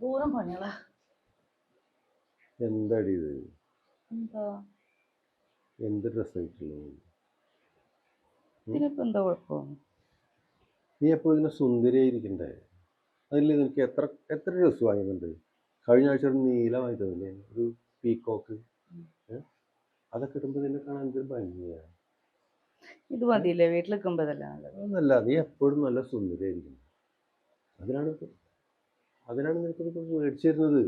ദൂരം പണികളാ. എന്താടി ഇത്? എന്താ? എന്ത് ഡ്രസ് ആയിട്ടുള്ളത് ഇതിനിപ്പോ എന്താ കുഴപ്പം? നീ എപ്പോഴും ഇതിനെ സുന്ദരിയായിരിക്കണ്ടേ അതിൽ നിനക്ക് എത്ര എത്ര ഡ്രസ് വാങ്ങുന്നുണ്ട് കഴിഞ്ഞ ആഴ്ച ഒരു നീല വാങ്ങി തന്നില്ലേ ഒരു പീക്കോക്ക്. അതൊക്കെ ഇടുമ്പോൾ നിന്നെ കാണാൻ എന്തൊരു ഭംഗിയാ. ഇത് മതിയില്ലേ? വീട്ടിൽ നിൽക്കുമ്പോ ഇതല്ലേ നല്ലത്? നീ എപ്പോഴും നല്ല സുന്ദരിയായിരിക്കും അതിനാണ് അതിനാണ് നിനക്കിത് മേടിച്ചു തരുന്നത്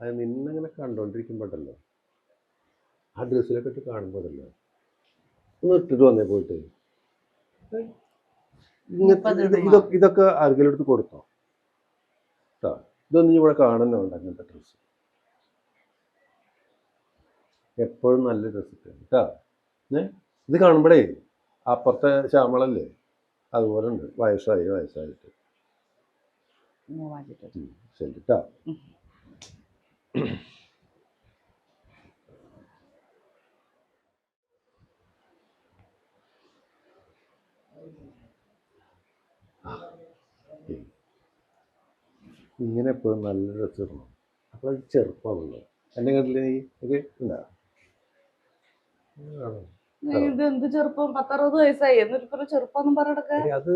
അത് നിന്നങ്ങനെ കണ്ടോണ്ടിരിക്കുമ്പോഴല്ലോ ആ ഡ്രസ്സിലൊക്കെ ഇട്ട് കാണുമ്പോഴല്ലോ ഒന്ന് ഇട്ടിട്ട് വന്നേ പോയിട്ട്. ഇതൊക്കെ ഇതൊക്കെ ആർക്കെങ്കിലും എടുത്ത് കൊടുത്തോ? കേട്ടോ ഇതൊന്നും ഇവിടെ കാണുന്നുണ്ട് അങ്ങനത്തെ ഡ്രസ്സ്. എപ്പോഴും നല്ല ഡ്രസ്സ് കേട്ടോ ഏ? ഇത് കാണുമ്പോഴേ അപ്പുറത്തെ ശ്യാമളല്ലേ? അതുപോലെ ഉണ്ട് വയസ്സായി വയസ്സായിട്ട്. ഞാൻ വാങ്ങിച്ചിട്ട് വരാം. ഉം, ശരി കേട്ടോ ഇങ്ങനെ എപ്പോഴും നല്ല ഡ്രസ്സ് ഇടണം. അപ്പോൾ അത് ചെറുപ്പമാവുള്ളൂ എന്റെ കണ്ടില്ലേ നീ? ഇത് എന്ത് ചെറുപ്പം? പത്തറുപത് വയസ്സായി. എന്നിട്ട് ചെറുപ്പം പറഞ്ഞിടക്ക അത്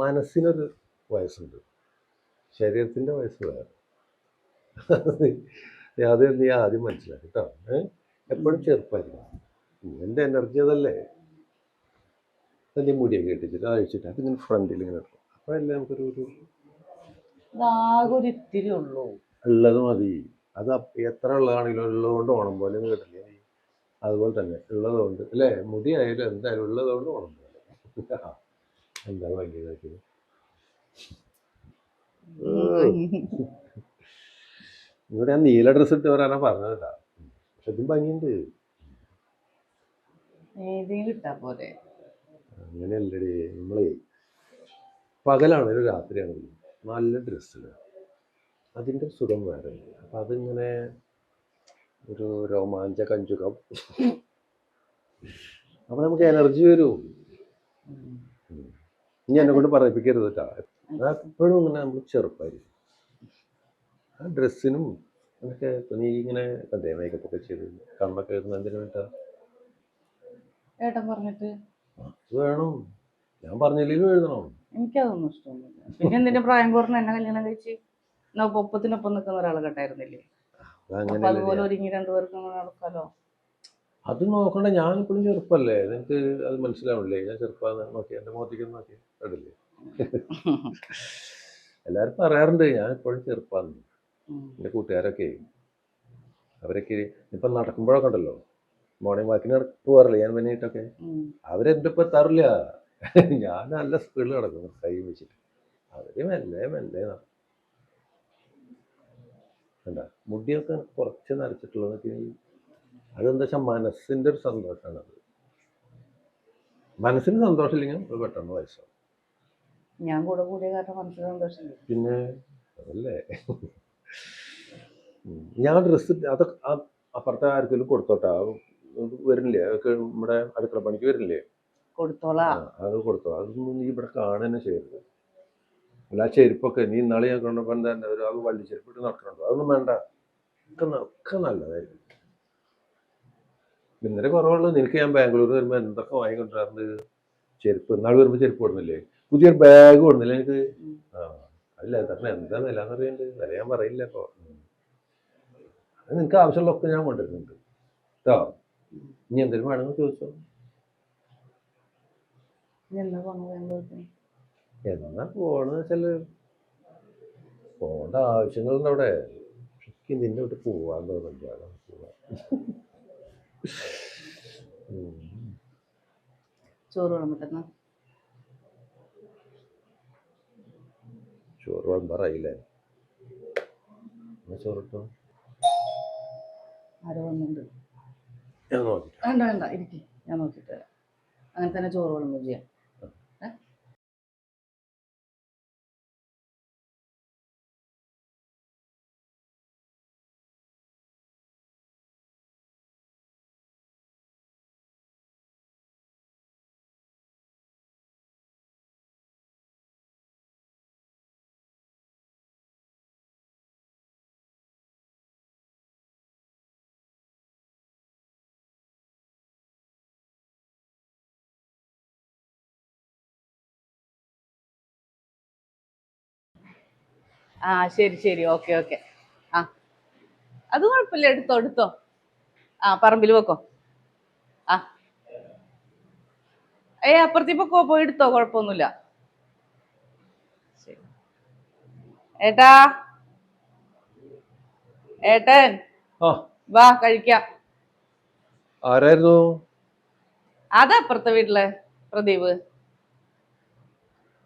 മനസ്സിനൊരു വയസ്സുണ്ട്. ശരീരത്തിന്റെ വയസ്സ് വേറെ. അത് നീ ആദ്യം മനസ്സിലാക്കി കേട്ടോ. ഏഹ് എപ്പോഴും ചെറുപ്പമായിരിക്കും എന്റെ എനർജി അതല്ലേ? അതിന്റെ മുടിയൊക്കെ ഇട്ടിച്ചിട്ട് അഴിച്ചിട്ട് അതിങ്ങനെ ഫ്രണ്ടിൽ ഇങ്ങനെ അപ്പോൾ അപ്പോഴല്ലേ നമുക്കൊരു ഒരു ഇത്തിരി ഉള്ളൂ. ഉള്ളത് മതി. അത് എത്ര ഉള്ളതാണെങ്കിലും ഉള്ളതുകൊണ്ട് ഓണം പോലെ കേട്ടില്ലേ അതുപോലെ തന്നെ ഉള്ളതുകൊണ്ട് അല്ലേ? മുടി ആയാലും എന്തായാലും ഉള്ളതുകൊണ്ട് ഓണം പോലെ. എന്താ ഭംഗിയതാക്കി ഇവിടെ ഞാൻ നീല ഡ്രസ് ഇട്ട് വരാനാ പറഞ്ഞത് പക്ഷെ ഇതും ഭംഗിയുണ്ട്. അങ്ങനെയല്ലേ നമ്മളെ പോരെ. അങ്ങനെയല്ലടി നമ്മളേ പകലാണെങ്കിലും രാത്രിയാണെങ്കിലും നല്ല ഡ്രസ്സിൽ അതിന്റെ സുഖം വേറെ. അപ്പം അതിങ്ങനെ ഒരു രോമാഞ്ച കഞ്ചുകം. അപ്പം നമുക്ക് എനർജി വരും. ഇനി എന്നെ കൊണ്ട് പറയിപ്പിക്കരുത് കേട്ടോ. എപ്പോഴും ഇങ്ങനെ നമ്മൾ ചെറുപ്പമായിരിക്കും ആ ഡ്രസ്സിനും അതൊക്കെ നീ ഇങ്ങനെ അതേ മേക്കപ്പ് ഒക്കെ ചെയ്ത് കണ്ണൊക്കെ എഴുതുന്ന എന്തിനു വേണ്ടിട്ടാ ഏട്ടൻ പറഞ്ഞിട്ട്? വേണം. ഞാൻ പറഞ്ഞില്ലെങ്കിലും എഴുതണം. എനിക്കതൊന്നും ഇഷ്ടമൊന്നുമില്ല. പിന്നെ എന്തിന്റെ പ്രായം കുറഞ്ഞ എന്നെ കല്യാണം കഴിച്ച്? ഒപ്പത്തിനൊപ്പം നിൽക്കുന്ന ഒരാളെ കെട്ടായിരുന്നില്ലേ അപ്പൊ അതുപോലെ ഒരുങ്ങി രണ്ടുപേർക്കും നടക്കാലോ? അത് നോക്കണ്ട. ഞാൻ ഇപ്പോഴും ചെറുപ്പല്ലേ. നിനക്ക് അത് മനസ്സിലാവില്ലേ ഞാൻ ചെറുപ്പം നോക്കി എന്റെ മുഖത്തേക്ക് നോക്കി കണ്ടില്ലേ? എല്ലാവരും പറയാറുണ്ട് ഞാൻ എപ്പോഴും എന്റെ എന്റെ കൂട്ടുകാരൊക്കെ അവരൊക്കെ ഇപ്പൊ നടക്കുമ്പോഴൊക്കെ ഉണ്ടല്ലോ മോർണിംഗ് വാക്കിന് പോകാറില്ല ഞാൻ പിന്നീട്ടൊക്കെ അവരെന്റെ ഇപ്പൊ ഒപ്പം എത്താറില്ല ഞാൻ നല്ല സ്പീഡിൽ നടക്കുന്നു കൈ വെച്ചിട്ട്. അവർ മെല്ലെ മെല്ലെ നടക്കും. കണ്ട? മുടിയൊക്കെ കുറച്ച് നരച്ചിട്ടുള്ളതൊക്കെ അതെന്താ വെച്ചാൽ മനസ്സിന്റെ ഒരു സന്തോഷമാണ് അത് മനസ്സിന് സന്തോഷമില്ലെങ്കിൽ ഇല്ലെങ്കിൽ പെട്ടെന്ന് വയസ്സാവും ഞാൻ കൂടെ കൂടിയ കാരണം മനസ്സിന് സന്തോഷമില്ല പിന്നെ അതല്ലേ ഞാൻ ഡ്രസ്സ് അതൊക്കെ അപ്പുറത്തെ ആർക്കെങ്കിലും കൊടുത്തോട്ടാ? വരുന്നില്ലേ? അതൊക്കെ നമ്മുടെ അടുക്കള പണിക്ക് വരില്ലേ കൊടുത്തോളാം. അത് കൊടുത്തോ. അതൊന്നും നീ ഇവിടെ കാണുക ചെയ്യരുത്. അല്ല ആ ചെരുപ്പൊക്കെ നീ ഇന്നാളെ ഞാൻ കണ്ടപ്പോൾ എന്താ ഒരു അത് വള്ളി ചെരുപ്പിട്ട് നടക്കണുണ്ടോ? അതൊന്നും വേണ്ട. ഒക്കെ ഒക്കെ നല്ലതായിരിക്കും. ഇന്നലെ കുറവുള്ളൂ. നിനക്ക് ഞാൻ ബാംഗ്ലൂർ വരുമ്പോൾ എന്തൊക്കെ വാങ്ങിക്കൊണ്ടിരുന്നത് ചെരുപ്പ്. ഇന്നാൾ വരുമ്പോൾ ചെരുപ്പ് കൊടുന്നില്ലേ? പുതിയൊരു ബാഗ് കൊടുന്നില്ലേ എനിക്ക് അല്ല തന്നെ എന്താ എന്ന് വില ഞാൻ പറയില്ല ഇപ്പോൾ നിനക്ക് ആവശ്യമുള്ളതൊക്കെ ഞാൻ കൊണ്ടുവരുന്നുണ്ട്. കേട്ടോ ഇനി എന്തെങ്കിലും വേണമെന്ന് ചോദിച്ചോ. എന്നാ പോണെന്ന് വെച്ചാൽ പോണ്ട ആവശ്യങ്ങളുണ്ട് അവിടെ. എനിക്ക് നിന്നെ വിട്ട് പോവാൻ തോന്നുന്നുണ്ട്. ചോറ് വേണം ചോറ് വിളമ്പാറായില്ലേ ചോറിട്ടോ? ആരോ വന്നിട്ടുണ്ട്. ഞാൻ നോക്കി വേണ്ട വേണ്ട ഇരിക്കും. ഞാൻ നോക്കിയിട്ട് അങ്ങനെ തന്നെ ചോറ് വിളമ്പും ചെയ്യാം. ആ ശരി ശരി. Okay okay. ആ. അത് കുഴപ്പമില്ല. എടുത്തോ എടുത്തോ. ആ പറമ്പിൽ വെക്കോ. ആ. ഏ അപ്പുറത്തി പൊക്കോ പോയി എടുത്തോ. കുഴപ്പമൊന്നുമില്ല. ഏട്ടാ. ഏട്ടൻ. വാ കഴിക്കാം. ആരായിരുന്നു? അതാ അപ്പുറത്തെ വീട്ടിലെ പ്രദീപ്.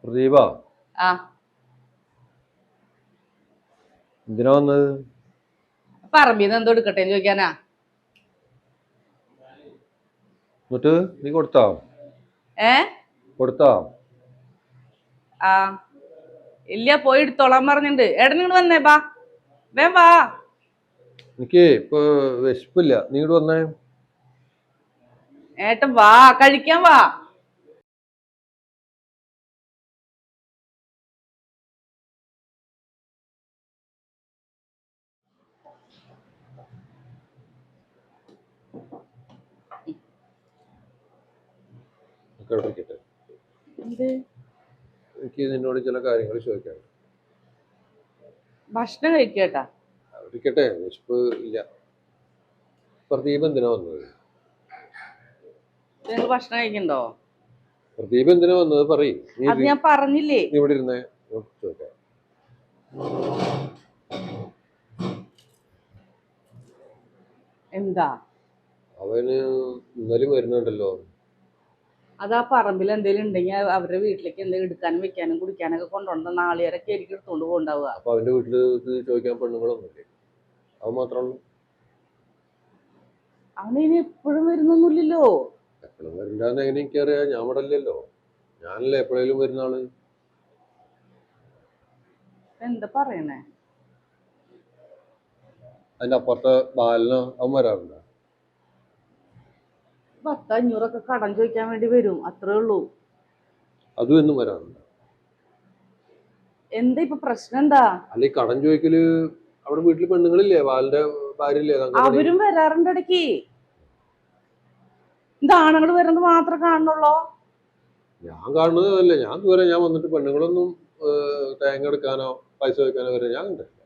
പ്രദീപ? ആ. എന്തിനാ വന്നത്? പറമ്പിന്ന് എന്തോ എടുക്കട്ടെ ചോദിക്കാനാ. എന്നിട്ട് നീ കൊടുത്താ? ഏ? കൊടുത്താ? ആ. ഇല്ല പോയി എടുത്തോളാൻ പറഞ്ഞിട്ടുണ്ട്. ഏട്ടൻ ഇങ്ങോട്ട് വന്നേ ബാ. വേ വാ. എനിക്ക് ഇപ്പൊ വിശപ്പില്ല. നീ ഇങ്ങോട്ട് വന്നേ. ഏട്ടൻ വാ കഴിക്കാൻ വാ. എന്ത്? എനിക്ക് നിന്നോട് ചില കാര്യങ്ങൾ ചോദിക്കാനുണ്ട്. ഭക്ഷണം കഴിക്കട്ടെ? ഇരിക്കട്ടെ വിശപ്പ് ഇല്ല. പ്രദീപ് എന്തിനാ വന്നത്? നിങ്ങൾ ഭക്ഷണം കഴിക്കണ്ടോ? പ്രദീപ് എന്തിനാ വന്നത്? പറയും. അത് ഞാൻ പറഞ്ഞില്ലേ? ഇവിടെ ഇരുന്നേ. ചോദിക്കാം. എന്താ? അവന് ഇന്നലെ വരുന്നുണ്ടല്ലോ അത് ആ പറമ്പിൽ എന്തെങ്കിലും ഉണ്ടെങ്കിൽ അവരുടെ വീട്ടിലേക്ക് എന്തെങ്കിലും എടുക്കാനും വെക്കാനും കുടിക്കാനൊക്കെ കൊണ്ടുപോകണ്ട നാളികേരൊക്കെ ആയിരിക്കും എടുത്തുകൊണ്ട് പോകണ്ടാവുക അപ്പൊ അവന്റെ വീട്ടിൽ ചോദിക്കാൻ പെണ്ണുങ്ങളൊന്നുമില്ലേ? അവൻ ഇനി എപ്പോഴും വരുന്നൊന്നുമില്ലല്ലോ. എപ്പോഴും വരണ്ടാന്ന് എങ്ങനെ എനിക്കറിയാം. ഞാൻ അല്ലല്ലോ ഞാനല്ലേ എപ്പോഴേലും വരുന്ന ആൾ. എന്താ പറയണേ? അതിന്റെ അപ്പുറത്തെ ബാലനോ അവൻ വരാറുണ്ട്? പത്ത് അഞ്ഞൂറൊക്കെ കടം ചോദിക്കാൻ വേണ്ടി വരും അത്രേ ഉള്ളൂ. അതും എന്നും വരാറുണ്ട്. എന്താ ഇപ്പൊ പ്രശ്നം എന്താ? അല്ല കടം ചോദിക്കൽ അവിടെ വീട്ടിൽ പെണ്ണുങ്ങളില്ലേ? ബാലന്റെ ഭാര്യയില്ലേ അവരും വരാറുണ്ട് ഇടയ്ക്ക്. ഇത് ആണുങ്ങൾ വരുന്നത് മാത്രം കാണുന്നുള്ളോ? ഞാൻ കാണുന്നതല്ല ഞാൻ ഇതുവരെ ഞാൻ വന്നിട്ട് പെണ്ണുങ്ങളൊന്നും തേങ്ങ എടുക്കാനോ പൈസ വെക്കാനോ വരെ ഞാൻ കണ്ടിട്ടില്ല.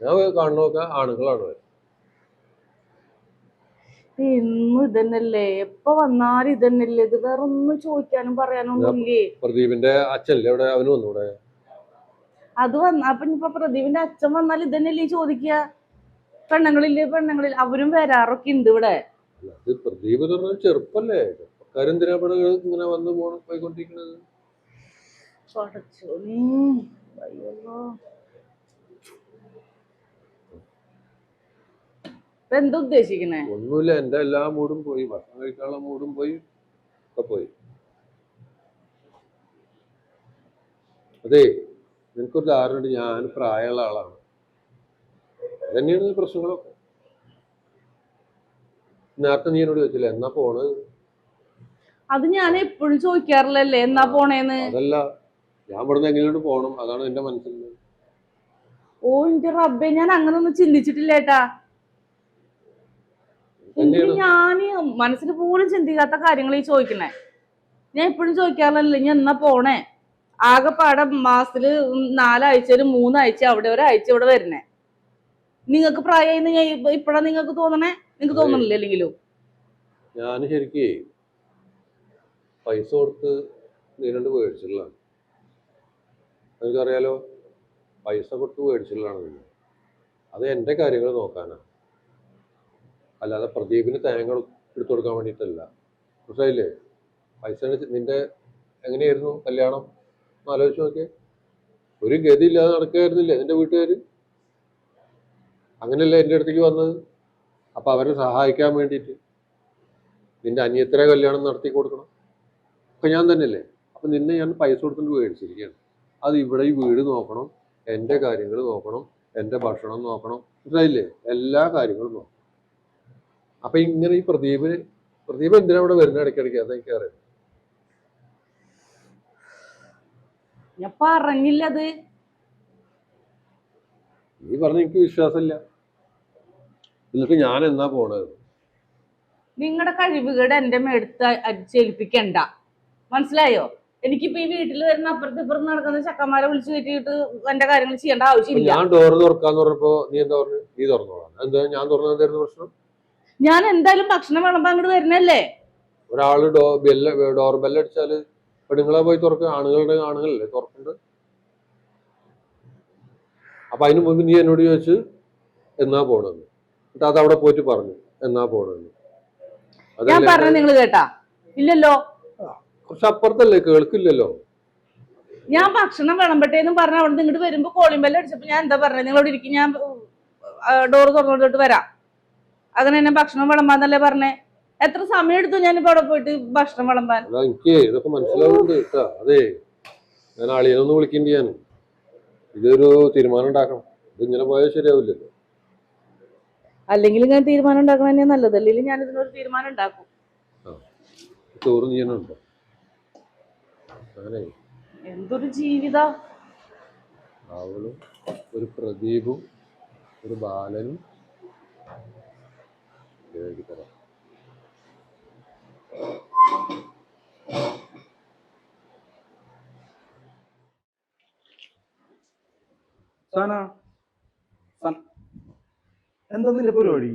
ഞാൻ കാണുന്നതൊക്കെ ആണുങ്ങളാണ് വരുന്നത്. എന്നും ഇതന്നല്ലേ എപ്പൊ വന്നാലും ഇതന്നല്ലേ ഇത് വേറെ ഒന്നും ചോദിക്കാനും പറയാനും ഒന്നുമില്ലേ പ്രദീപിന്റെ അച്ഛനല്ലേ? അവിടെ അവന് വന്നൂടെ അത് വന്ന അപ്പൊ ഇനിയിപ്പൊ പ്രദീപിന്റെ അച്ഛൻ വന്നാൽ ഇതന്നല്ലേ ചോദിക്ക? ചോദിക്കുക പെണ്ണുങ്ങളില്ലേ പെണ്ണുങ്ങളിൽ അവരും വരാറൊക്കെ ഉണ്ട് ഇവിടെ. പ്രദീപ് എന്ന് പറഞ്ഞാൽ ചെറുപ്പല്ലേ. ചെറുപ്പക്കാരെന്തിനാ ഇവിടെ ഇങ്ങനെ വന്ന് പോയിക്കൊണ്ടിരിക്കുന്നത് ഇപ്പൊ എന്താ ഉദ്ദേശിക്കണേ ഒന്നുമില്ല എന്റെ എല്ലാ മൂടും പോയി. ഭക്ഷണം കഴിക്കാനുള്ള മൂടും പോയി ഒക്കെ പോയി. അതെ നിനക്കൊരു ധാരണയുണ്ട് ഞാൻ പ്രായമുള്ള ആളാണ്. അതന്നെയാണ് പ്രശ്നങ്ങളൊക്കെ. നേരത്തെ നീ എന്നോട് ചോദിച്ചില്ല എന്നാ പോണ്? അത് ഞാൻ എപ്പോഴും ചോദിക്കാറില്ലല്ലേ എന്നാ പോണേന്ന്? അതല്ല ഞാൻ ഇവിടുന്ന് എങ്ങനെയോട്ട് പോണം അതാണ് എന്റെ മനസ്സിൽ ഓ എന്റെ റബ്ബെ ഞാൻ അങ്ങനെ ഒന്നും ചിന്തിച്ചിട്ടില്ല തന്നെയാണ്. ഞാൻ മനസ്സിൽ പോലും ചിന്തിക്കാത്ത കാര്യങ്ങൾ ഈ ചോദിക്കണേ ഞാൻ എപ്പോഴും ചോദിക്കാറില്ല ഞാൻ എന്നാ പോണേ? ആകെപ്പാടെ മാസത്തിൽ നാലാഴ്ചയിൽ മൂന്നാഴ്ച അവിടെ ഒരാഴ്ച ഇവിടെ വരണേ നിങ്ങൾക്ക് പ്രായം ഞാൻ ഇപ്പഴാ നിങ്ങൾക്ക് തോന്നണേ? നിങ്ങൾക്ക് തോന്നണില്ല അല്ലെങ്കിലും? ഞാൻ ശരിക്കേ പൈസ കൊടുത്ത് നീരണ്ട് മേടിച്ചിട്ടുള്ളതാണ്. നിനക്കറിയാലോ പൈസ കൊടുത്ത് മേടിച്ചിട്ടുള്ളതാണ് അത് എന്റെ കാര്യങ്ങൾ നോക്കാനാണ് അല്ലാതെ പ്രദീപിന് തേങ്ങ എടുത്തു കൊടുക്കാൻ വേണ്ടിയിട്ടല്ല. മനസ്സിലായില്ലേ? പൈസ നിന്റെ എങ്ങനെയായിരുന്നു കല്യാണം? ആലോചിച്ച് നോക്കിയേ. ഒരു ഗതി ഇല്ലാതെ നടക്കുകയായിരുന്നില്ലേ നിന്റെ വീട്ടുകാർ അങ്ങനെയല്ലേ എന്റെ അടുത്തേക്ക് വന്നത്? അപ്പം അവരെ സഹായിക്കാൻ വേണ്ടിയിട്ട് നിന്റെ അനിയത്തിരെ കല്യാണം നടത്തി കൊടുക്കണം. അപ്പം ഞാൻ തന്നെയല്ലേ? അപ്പം നിന്നെ ഞാൻ പൈസ കൊടുത്തിട്ട് മേടിച്ചിരിക്കുകയാണ്. അത് ഇവിടെ ഈ വീട് നോക്കണം എന്റെ കാര്യങ്ങൾ നോക്കണം എന്റെ ഭക്ഷണം നോക്കണം. മനസ്സിലായില്ലേ? എല്ലാ കാര്യങ്ങളും നോക്കണം. അപ്പം ഇങ്ങനെ ഈ പ്രദീപ് പ്രദീപ് എന്തിനാ ഇവിടെ വരുന്ന ഇടയ്ക്കിടയ്ക്ക്? അതെനിക്ക് അറിയാം. ഞാൻ പറഞ്ഞില്ല അത് നീ പറഞ്ഞ എനിക്ക് വിശ്വാസമില്ല. എന്നിട്ട് ഞാൻ എന്താ പോണത് നിങ്ങളുടെ കഴിവുകേട് എന്റെ മേടുത്ത് അടിച്ചേൽപ്പിക്കണ്ട മനസ്സിലായോ? എനിക്കിപ്പോ ഈ വീട്ടിൽ വരുന്ന അപ്പുറത്ത് ഇപ്പുറത്ത് നടക്കുന്ന ചക്കന്മാരെ വിളിച്ചു കയറ്റിയിട്ട് എന്റെ കാര്യങ്ങൾ ചെയ്യേണ്ട ആവശ്യമില്ല. ഞാൻ ഡോർ തുറക്കാന്ന് പറഞ്ഞപ്പോ നീ എന്താ പറഞ്ഞു? നീ തുറന്നോളാം. എന്താ ഞാൻ തുറന്നു പ്രശ്നം? ഞാൻ എന്തായാലും ഭക്ഷണം വിളമ്പാൻ അങ്ങോട്ട് വരുന്നല്ലേ ഒരാൾ ഡോ ബെല്ല് ഡോർ ബെല്ല് അടിച്ചാൽ പെണ്ണുങ്ങളെ പോയി തുറക്കുക ആണുങ്ങളുടെ ആണുങ്ങളല്ലേ തുറക്കണ്ട്? അപ്പൊ അതിന് മുമ്പ് നീ എന്നോട് ചോദിച്ച് എന്നാ പോണെന്ന്. എന്നിട്ട് അത് അവിടെ പോയിട്ട് പറഞ്ഞു എന്നാ പോണെന്ന്. ഞാൻ പറഞ്ഞു നിങ്ങൾ കേട്ടാ. ഇല്ലല്ലോ. കുറച്ച് അപ്പുറത്തല്ലേ കേൾക്കില്ലല്ലോ. ഞാൻ ഭക്ഷണം വിളമ്പട്ടെ എന്ന് പറഞ്ഞ അവിടെ നിന്ന് ഇങ്ങോട്ട് വരുമ്പോ കോളിംഗ് ബെല്ല് അടിച്ചപ്പോ ഞാൻ എന്താ പറഞ്ഞത്? നിങ്ങൾ അവിടെ ഇരിക്കും ഞാൻ ഡോറ് തുറന്നോട്ട് വരാം. അങ്ങനെ തന്നെ ഭക്ഷണം വിളമ്പാന്നല്ലേ പറഞ്ഞേ? എത്ര സമയം എടുത്തു ഞാനിപ്പോ അവിടെ പോയിട്ട് ഭക്ഷണം വിളമ്പാൻ? അതാ എനിക്ക് ഇതൊക്കെ മനസ്സിലാവുന്നുണ്ട് കേട്ടാ. അതെ ഞാൻ അളിയനൊന്ന് വിളിക്കേണ്ടി ഞാൻ. ഇതൊരു തീരുമാനം ഉണ്ടാക്കണം. ഇത് ഇങ്ങനെ പോയാൽ ശരിയാവില്ലല്ലോ. അല്ലെങ്കിൽ ഞാൻ തീരുമാനം ഉണ്ടാക്കണ തന്നെ നല്ലത്. അല്ലെങ്കിൽ ഞാൻ ഇതിനൊരു തീരുമാനം ഉണ്ടാക്കും. ചോറ് ചെയ്യാനുണ്ടോ? എന്തൊരു ജീവിത. അവളും ഒരു പ്രദീപും ഒരു ബാലനും എഴുതി തരാം സാന സന എന്താ നിന്റെ പരിപാടി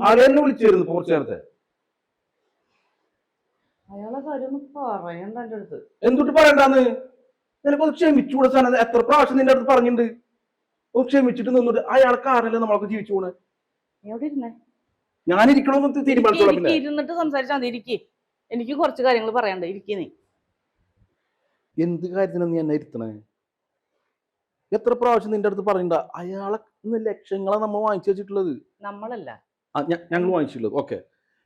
ആരെ എന്നെ വിളിച്ചിരുന്നു കുറച്ചു നേരത്തെ? അയാളെ കാര്യം പറയണ്ട എന്റെ അടുത്ത്. എന്തുട്ട് പറയണ്ടാന്ന്? നിനക്കൊന്ന് ക്ഷമിച്ചുകൂടെ സാന? എത്ര പ്രാവശ്യം നിന്റെ അടുത്ത് പറഞ്ഞിട്ടുണ്ട് ഒന്ന് ക്ഷമിച്ചിട്ട് നിന്നിട്ട് അയാൾക്ക് ആരല്ലേ നമ്മളൊക്കെ ജീവിച്ചു പോണേ? എവിടെ ഇരുന്നേ? ഞാൻ ഇരിക്കണമെന്ന് തീരുമാനിച്ചോളാം പിന്നെ. ഇരുന്നിട്ട് സംസാരിച്ചാൽ മതി ഇരിക്കി. എനിക്ക് കുറച്ച് കാര്യങ്ങൾ പറയാണ്ട് ഇരിക്കി നീ. എന്ത് കാര്യത്തിനാണ് നീ എന്നെ ഇരുത്തണേ? എത്ര പ്രാവശ്യം നിന്റെ അടുത്ത് പറയണ്ട അയാളെ ഇന്ന് ലക്ഷങ്ങളാണ് നമ്മൾ വാങ്ങിച്ചു വെച്ചിട്ടുള്ളത്. നമ്മളല്ല. ഞങ്ങൾ വാങ്ങിച്ചിട്ടുള്ളത് ഓക്കെ.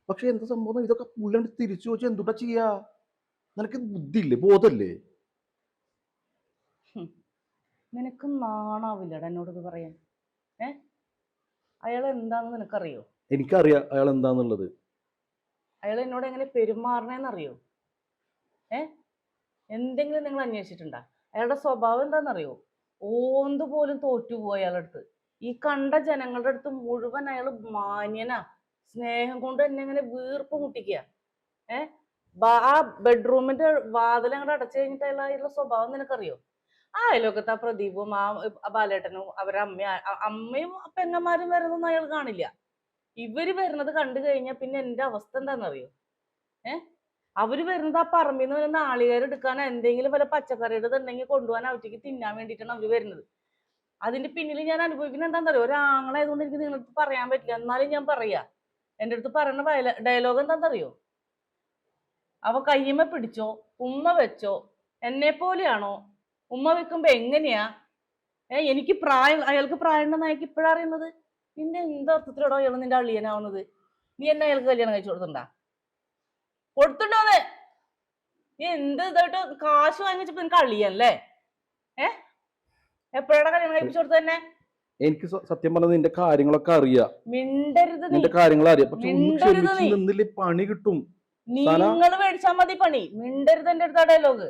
പക്ഷെ എന്താ സംഭവം? ഇതൊക്കെ പുള്ളണ്ട് തിരിച്ചു വെച്ച് എന്തുട്ടാ ചെയ്യാ? നിനക്ക് ബുദ്ധിയില്ലേ? ബോധല്ലേ? നിനക്ക് നാണാവില്ലടാ എന്നോടത് പറയാൻ. ഏ? അയാൾ എന്താന്ന് നിനക്കറിയോ? എനിക്കറിയാം അയാൾ എന്താന്നുള്ളത് അയാൾ എന്നോട് എങ്ങനെ പെരുമാറണേന്നറിയോ? ഏ? എന്തെങ്കിലും നിങ്ങൾ അന്വേഷിച്ചിട്ടുണ്ടാ? അയാളുടെ സ്വഭാവം എന്താണെന്നറിയോ ഓന്ത് പോലും തോറ്റുപോയി അയാളുടെ അടുത്ത് ഈ കണ്ട ജനങ്ങളുടെ അടുത്ത് മുഴുവൻ അയാൾ മാന്യനാ. സ്നേഹം കൊണ്ട് എന്നെ ഇങ്ങനെ വീർപ്പ് മുട്ടിക്കുക. ഏ? ആ ബെഡ്റൂമിന്റെ വാതിൽ അങ്ങോട്ട് അടച്ചു കഴിഞ്ഞിട്ട് അയാൾ അയാളുടെ സ്വഭാവം നിനക്കറിയോ? ആ അയലോക്കത്ത് ആ പ്രദീപും ആ ബാലേട്ടനും അവരമ്മ അമ്മയും പെങ്ങന്മാരും വരുന്നൊന്നും അയാൾ കാണില്ല. ഇവർ വരുന്നത് കണ്ടു കഴിഞ്ഞാൽ പിന്നെ എന്റെ അവസ്ഥ എന്താണെന്നറിയോ ഏ? അവർ വരുന്നത് ആ പറമ്പിൽ നിന്ന് വരുന്ന നാളികേരം എടുക്കാനോ എന്തെങ്കിലും വല്ല പച്ചക്കറിയുടെ ഉണ്ടെങ്കിൽ കൊണ്ടുപോകാൻ അവറ്റേക്ക് തിന്നാൻ വേണ്ടിയിട്ടാണ് അവർ വരുന്നത്. അതിന്റെ പിന്നിൽ ഞാൻ അനുഭവിക്കുന്നത് എന്താണെന്നറിയോ ഒരാങ്ങളായതുകൊണ്ട് എനിക്ക് നിങ്ങളുടെ അടുത്ത് പറയാൻ പറ്റില്ല. എന്നാലും ഞാൻ പറയാ. എന്റെ അടുത്ത് പറയുന്ന ഡയലോഗ് എന്താണെന്നറിയോ അവ കയ്യമ്മ പിടിച്ചോ ഉമ്മ വെച്ചോ എന്നെ പോലെയാണോ? ഉമ്മ വെക്കുമ്പോ എങ്ങനെയാ? എനിക്ക് പ്രായം അയാൾക്ക് പ്രായം ഉണ്ടെന്ന് അയാൾക്ക് ഇപ്പോഴാ അറിയുന്നത്? നിന്റെ എന്താ അർത്ഥത്തിലോടോ അയാൾ നിന്റെ അളിയനാവുന്നത്? നീ എന്നെ അയാൾക്ക് കല്യാണം കഴിച്ചു കൊടുത്തിണ്ടാ കൊടുത്തിട്ടോന്ന് നീ എന്ത് ഇതായിട്ട് കാശ് വാങ്ങിച്ചപ്പോ നിനക്ക് അളിയല്ലേ ഏ? എപ്പോഴാണ് കല്യാണം കഴിപ്പിച്ചു കൊടുത്തത് തന്നെ എനിക്ക് സത്യം പറഞ്ഞത് നിന്റെ കാര്യങ്ങളൊക്കെ അറിയാം. മിണ്ടരുത് നിന്റെ കാര്യങ്ങൾ അറിയാം. പക്ഷെ. നിന്നില്ലേ പണി കിട്ടും? നിങ്ങൾ മേടിച്ചാ മതി പണി. മിണ്ടരുത് എന്റെ അടുത്ത ഡയലോഗ്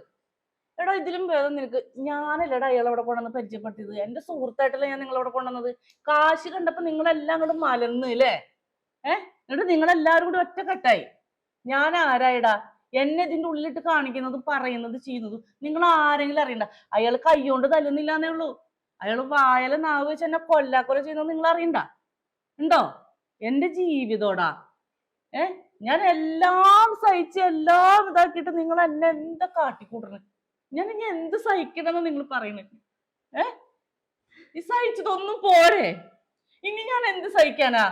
എടാ ഇതിലും ഭേദം നിനക്ക്. ഞാനല്ലടാ അയാൾ അവിടെ കൊണ്ടുവന്ന് പരിചയപ്പെടുത്തിയത്. എന്റെ സുഹൃത്തായിട്ടല്ല ഞാൻ നിങ്ങളവിടെ കൊണ്ടുവന്നത്? കാശ് കണ്ടപ്പോ നിങ്ങളെല്ലാം കൂടെ മലർന്ന് അല്ലേ ഏ? എന്നിട്ട് നിങ്ങളെല്ലാവരും കൂടി ഒറ്റക്കെട്ടായി ഞാൻ ആരായിടാ? എന്നെ ഇതിന്റെ ഉള്ളിലിട്ട് കാണിക്കുന്നത് പറയുന്നത് ചെയ്യുന്നത് നിങ്ങൾ ആരെങ്കിലും അറിയണ്ട. അയാൾ കൈകൊണ്ട് തല്ലുന്നില്ലാന്നേ ഉള്ളൂ. അയാൾ വായല നാവ് വെച്ച് എന്നെ കൊല്ലാക്കൊല ചെയ്യുന്നത് നിങ്ങൾ അറിയണ്ട. ഉണ്ടോ? എന്റെ ജീവിതോടാ. ഏ? ഞാൻ എല്ലാം സഹിച്ച് എല്ലാം ഇതാക്കിയിട്ട് നിങ്ങൾ എന്നെ എന്താ കാട്ടിക്കൂട്ടണേ ഞാൻ ഇനി എന്ത് സഹിക്കണമെന്ന് നിങ്ങൾ പറയണേ? ഏ? ഈ സഹിച്ചതൊന്നും പോരെ? ഇനി ഞാൻ എന്ത് സഹിക്കാനാ?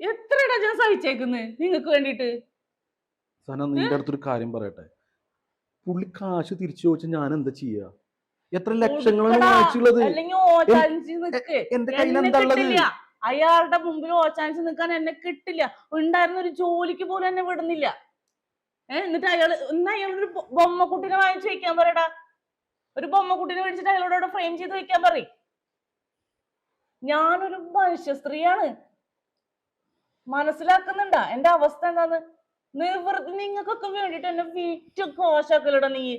എത്രയിടാ ഞാൻ സഹിച്ചേക്കുന്നത് നിങ്ങൾക്ക് വേണ്ടിട്ട് സന നിന്റെ അടുത്തൊരു കാര്യം പറയട്ടെ. പുള്ളി കാശ് തിരിച്ചു ചോദിച്ചാൽ ഞാൻ എന്താ ചെയ്യാ? എത്ര ലക്ഷങ്ങളാണ് വായിച്ചുള്ളത് അല്ലെങ്കിൽ ഓച്ചാനിച്ച് നിക്ക്. എന്റെ കയ്യിൽ എന്താ ഉള്ളത്? അയാളുടെ മുമ്പിൽ ഓച്ചാനിച്ച് നിൽക്കാൻ എന്നെ കിട്ടില്ല. ഉണ്ടായിരുന്ന ഒരു ജോലിക്ക് പോലും എന്നെ വിടുന്നില്ല. ഏ എന്നിട്ട് അയാൾ ഇന്ന് അയാളൊരു ബൊമ്മക്കുട്ടിനെ വാങ്ങിച്ചു വെക്കാൻ പറയടാ. ഒരു ബൊമ്മക്കുട്ടിനെ മേടിച്ചിട്ട് അയാളോട് അവിടെ ഫ്രെയിം ചെയ്ത് വെക്കാൻ പറയും. ഞാനൊരു മനുഷ്യ സ്ത്രീയാണ്. മനസ്സിലാക്കുന്നുണ്ടാ? എന്റെ അവസ്ഥ എന്താന്ന്? നിവൃത്തി നിങ്ങൾക്കൊക്കെ വേണ്ടിട്ട് എന്നെ വിറ്റ് കാശാക്കലടാ നീ.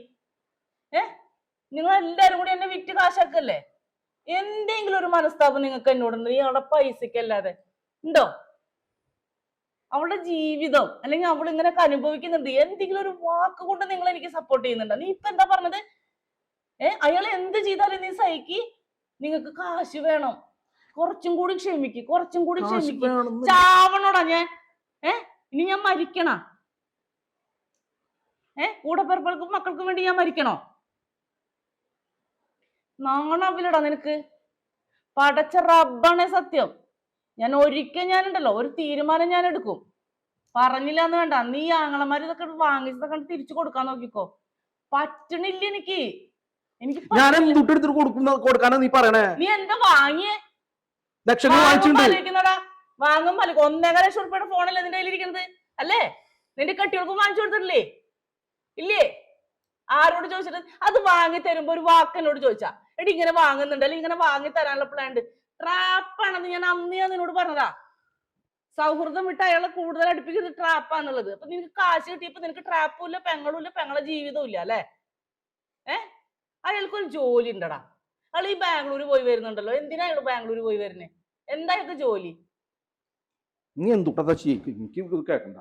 ഏ? നിങ്ങൾ എല്ലാരും കൂടി എന്നെ വിറ്റ് കാശാക്കല്ലേ? എന്തെങ്കിലും ഒരു മനസ്താപം നിങ്ങൾക്ക് എന്നോടുണ്ട്. അവിടെ പൈസക്കല്ലാതെ. ഉണ്ടോ? അവളുടെ ജീവിതം അല്ലെങ്കിൽ അവൾ ഇങ്ങനെയൊക്കെ അനുഭവിക്കുന്നുണ്ട്. എന്തെങ്കിലും ഒരു വാക്ക് കൊണ്ട് നിങ്ങൾ എനിക്ക് സപ്പോർട്ട് ചെയ്യുന്നുണ്ട്. നീ ഇപ്പൊ എന്താ പറഞ്ഞത്? ഏഹ് അയാൾ എന്ത് ചെയ്താലും നീ സഹിക്ക്. നിങ്ങൾക്ക് കാശ് വേണം. കുറച്ചും കൂടി ക്ഷമിക്ക് കുറച്ചും കൂടി ക്ഷമിക്ക്. ചാവണോടാ ഞാൻ. ഏ ഇനി ഞാൻ മരിക്കണ. ഏ കൂടപ്പിറപ്പുകൾക്കും മക്കൾക്കും വേണ്ടി ഞാൻ മരിക്കണോ? നാണവിലടാ നിനക്ക്. പടച്ച റബ്ബാണേ സത്യം. ഞാൻ ഒരിക്കൽ ഞാനുണ്ടല്ലോ ഒരു തീരുമാനം ഞാൻ എടുക്കും പറഞ്ഞില്ല എന്ന് വേണ്ട നീ ആങ്ങളമാർ ഇതൊക്കെ വാങ്ങിച്ചതൊക്കെ തിരിച്ചു കൊടുക്കാൻ നോക്കിക്കോ. പറ്റണില്ല എനിക്ക്. എനിക്ക് ഞാൻ. എന്തുട്ടെടുത്തിട്ട് കൊടുക്കുന്ന കൊടുക്കാനാ നീ പറയണേ? നീ എന്താ വാങ്ങിയേ? ലക്ഷങ്ങൾ വാങ്ങിച്ചിട്ടുണ്ട്. ഒന്നേകാല ലക്ഷം റുപ്യയുടെ ഫോണല്ലേ നിന്റെ കയ്യിലിരിക്കുന്നത് അല്ലേ? നിന്റെ കട്ടികൾക്കും വാങ്ങിച്ചു കൊടുത്തിട്ടില്ലേ? ഇല്ലേ? ആരോട് ചോദിച്ചിട്ട്? അത് വാങ്ങി തരുമ്പോ ഒരു വാക്ക് എന്നോട് ചോദിച്ചാ. എടി ഇങ്ങനെ വാങ്ങുന്നുണ്ട് അല്ലെങ്കിൽ ഇങ്ങനെ വാങ്ങി തരാനുള്ള പ്ലാൻ ഉണ്ട്. ട്രാപ്പാണെന്ന് ഞാൻ അന്ന് നിന്നോട് പറഞ്ഞതാ. സൗഹൃദം വിട്ട് അയാളെ കൂടുതൽ അടുപ്പിക്കുന്നത് ട്രാപ്പാന്നുള്ളത് അപ്പൊ നിനക്ക് കാശ് കിട്ടിയപ്പോ നിനക്ക് ട്രാപ്പും ഇല്ല പെങ്ങളും ഇല്ല പെങ്ങളെ ജീവിതവും ഇല്ല അല്ലേ? ഏ? അയാൾക്കൊരു ജോലി ഉണ്ടടാ. അയാൾ ഈ ബാംഗ്ലൂർ പോയി വരുന്നുണ്ടല്ലോ. എന്തിനാ അയാൾ ബാംഗ്ലൂർ പോയി വരുന്നേ? എന്താ ജോലി? നീ എന്തുട്ടാ എനിക്ക് കേൾക്കണ്ട